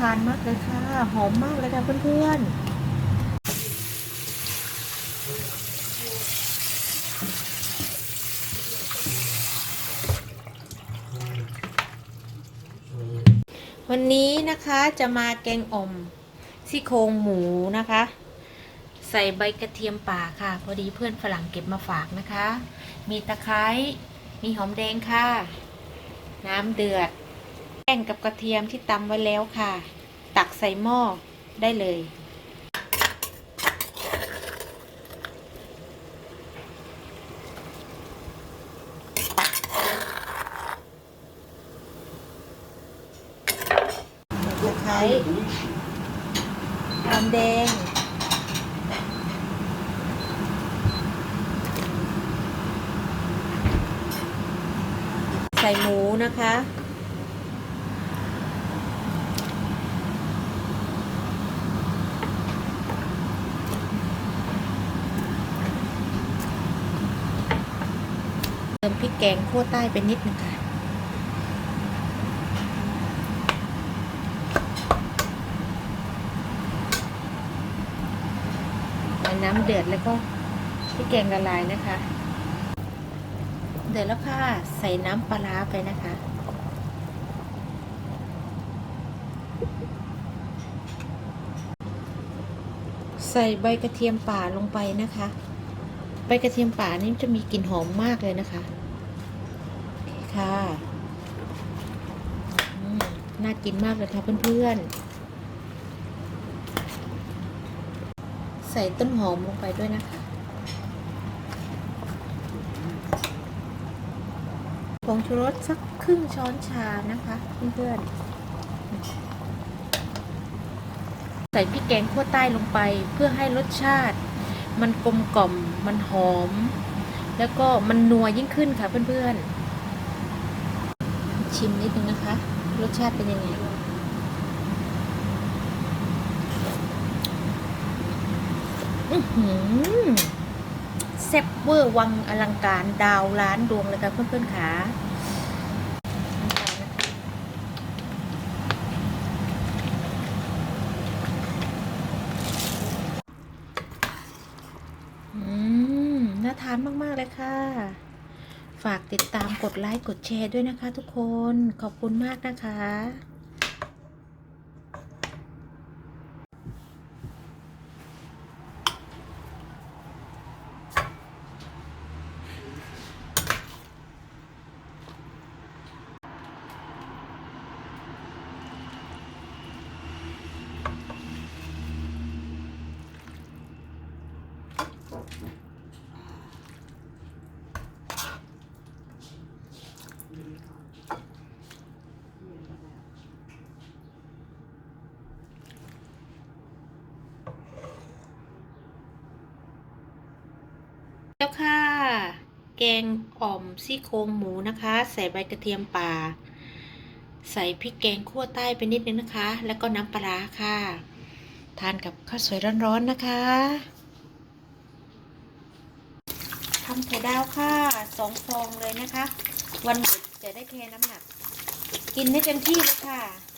ทานมากเลยค่ะ หอมมากเลยค่ะเพื่อนๆ วันนี้นะคะจะมาแกงอ่อมซี่โครงหมูนะคะ ใส่ใบกระเทียมป่าค่ะ พอดีเพื่อนฝรั่งเก็บมาฝากนะคะ มีตะไคร้มีหอมแดงค่ะ น้ำเดือดแป้งกับกระเทียมที่ตำไว้แล้วค่ะ ตักใส่หม้อได้เลย ตะไคร้หอมแดง ใส่หมูนะคะ เติมพริกแกงคั่วใต้ไปนิดนึงค่ะน้ำเดือดแล้วก็พริกแกงละลายนะคะ เดือดแล้วค่ะใส่น้ำปลาร้าไปนะคะใส่ใบกระเทียมป่าลงไปนะคะ ใบกระเทียมป่านี่จะมีกลิ่นหอมมากเลยนะคะค่ะน่ากินมากเลยค่ะเพื่อนๆ ใส่ต้นหอมลงไปด้วยนะคะผงชูรสสักครึ่งช้อนชานะคะเพื่อนๆ ใส่พริกแกงคั่วใต้ลงไปเพื่อให้รสชาติ มันกลมกล่อม มันหอม แล้วก็มันนัวยิ่งขึ้นค่ะเพื่อนๆ ชิมนิดนึงนะคะ รสชาติเป็นยังไงอือหือแซ่บเวอร์วังอลังการดาวล้านดวงเลยค่ะเพื่อนๆค่ะอืม น่าทานมาก ๆ เลยค่ะ ฝากติดตามกดไลค์กดแชร์ด้วยนะคะทุกคนขอบคุณมากนะคะ แล้วค่ะ แกงอ่อมซี่โครงหมูนะคะ ใส่ใบกระเทียมป่า ใส่พริกแกงคั่วใต้ไปนิดนึงนะคะ แล้วก็น้ำปลาค่ะ ทานกับข้าวสวยร้อนๆนะคะทำไข่ดาวค่ะสองฟองเลยนะคะ วันหยุดจะได้เทน้ำหนัก กินให้เต็มที่เลยค่ะ